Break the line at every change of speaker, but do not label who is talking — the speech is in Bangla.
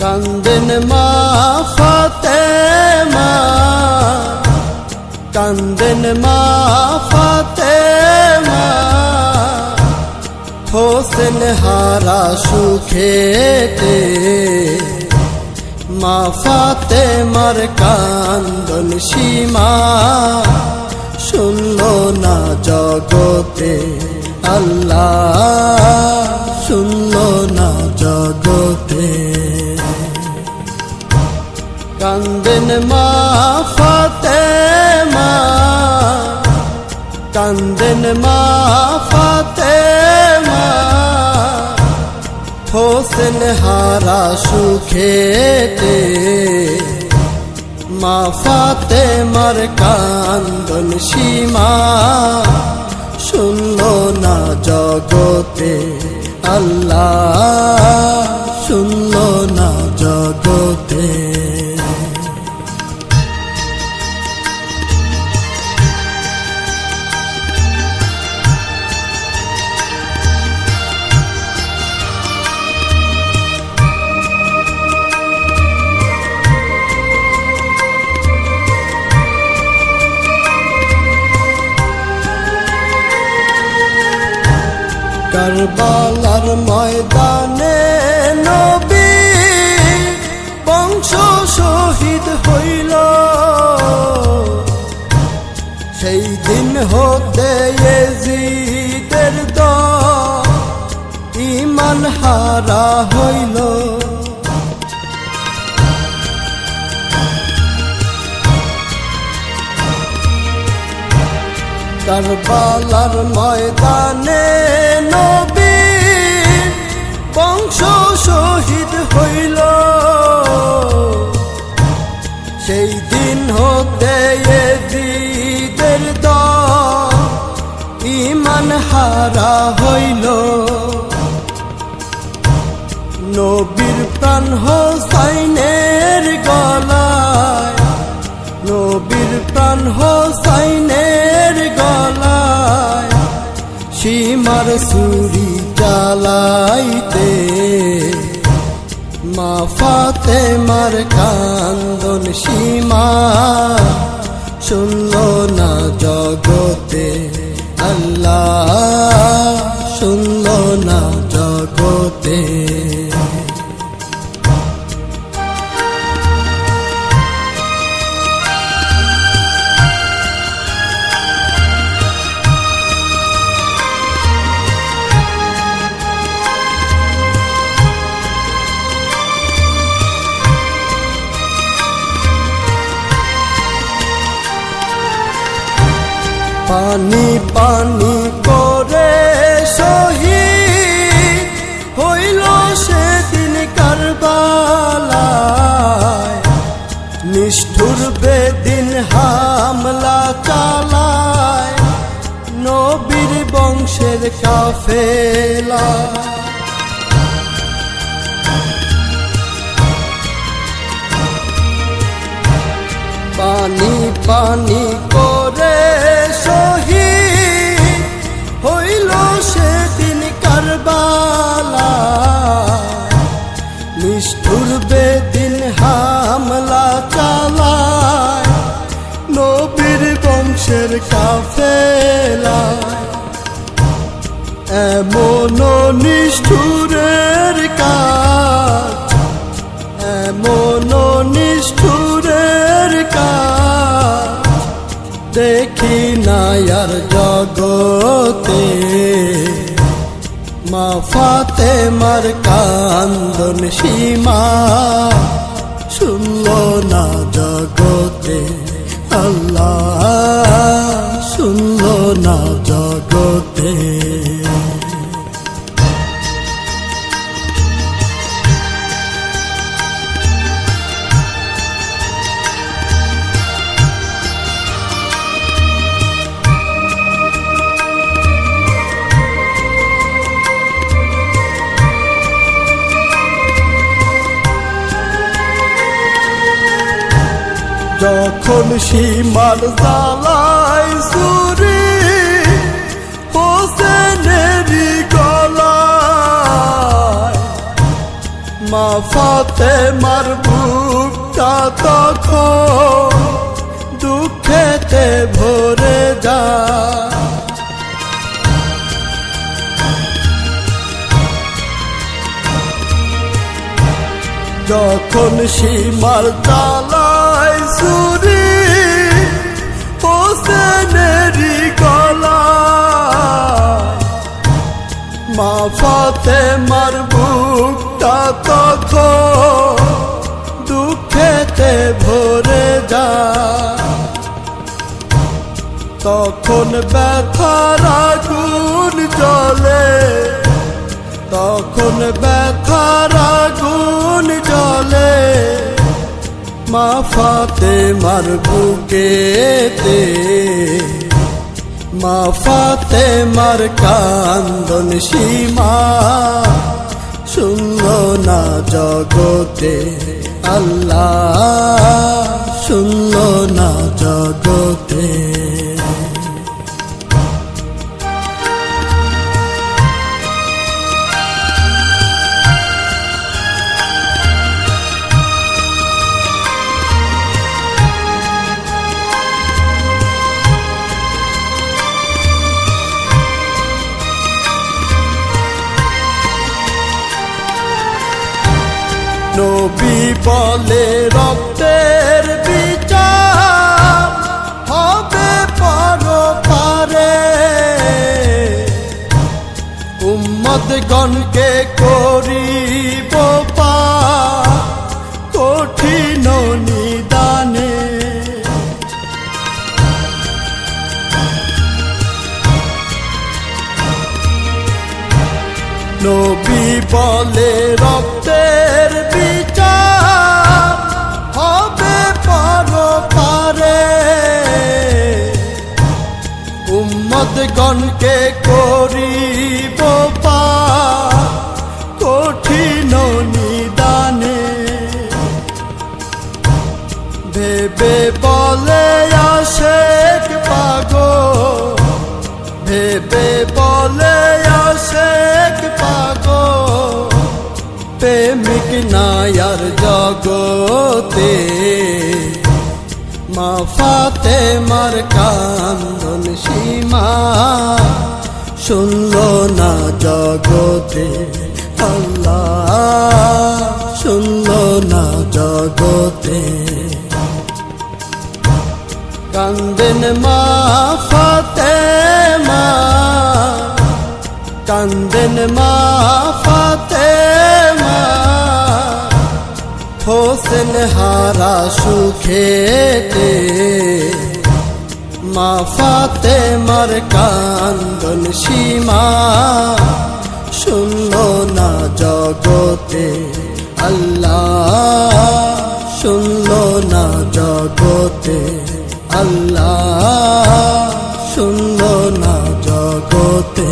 কান্দেন মা ফাতে মা কান্দেন মা ফাতে মা হোসেন হারা সুখেতে মা ফাতে মার কান্দন সীমা। শুনল না জগতে আল্লাহ। শুনল না জগতে কান্দেন মা ফাতে মা কান্দেন মা ফাতে মা হোসেন হারা সুখেতে। মা ফাতে মার কান্দন সীমা। শুনল না জগতে আল্লাহ। শুনল না জগতে কারবালার ময়দানে নবী বংশ শহীদ হইল। সেই দিন হতে দ ইমান হারা হইল। কারবালার ময়দানে নবী বংশ শহীদ হইল। সেই দিন হতে এজিদের দ ইমান হারা হইল। নবীর প্রাণ হোসাইনের গলায় নবীর প্রাণ হোসাইনের গলায়, সীমার সুরি জ্বালাইতে মা ফাতে মার কান্দন সীমা শুনল না জগতে আল্লাহ, শুনল না পানি পানি করে শহীদ হইল সেদিন কারবালায়। নিষ্ঠুর বেদিন হামলা চালায়, নবীর বংশের কাফেলা। পানি পানি নিষ্ঠুরের কাজ এমন নিষ্ঠুরের কাজ। দেখি না আর জগতে মা ফাতে মার কান্দন সীমা। শুনল না জগতে আল্লাহ, শুনল না জগতে যখন সীমার জ্বালায় সুরি, হোসেনেরই গলায়, মা ফাতে মার বুকটা তখন দুঃখেতে ভরে যা যখন সীমার তালায় বুকটা তখন দুঃখেতে ভরে যা। তখন ব্যথার আগুন জলে তখন ব্যথার আগুন জলে মা ফাতে মার বুকেতে। মা ফাতে মার কান্দন সীমা। শুনল না জগতে আল্লাহ। শুনল না জগতে বলে রক্তের বিচার হবে পর পারে উম্মদ গণকে করিব পা নবী বলে রক্তের উম্মদ গণকে করিব পা। কঠিন নিদানে। ভেবে বলে আশেক পাগো ভেবে বলে আশেক পাগো প্রেমিক নায়ার জগতে মা ফাতে মার কান্দন সীমা। শুনল না জগতে আল্লাহ। শুনল না জগতে কান্দেন মা ফাতে মা কান্দেন মা ফাতে হোসেন হারা সুখেতে মাফাতে মার কান্দন সীমা, শূন্য না জগতে আল্লাহ, শূন্য না জগতে আল্লাহ, শূন্য না জগতে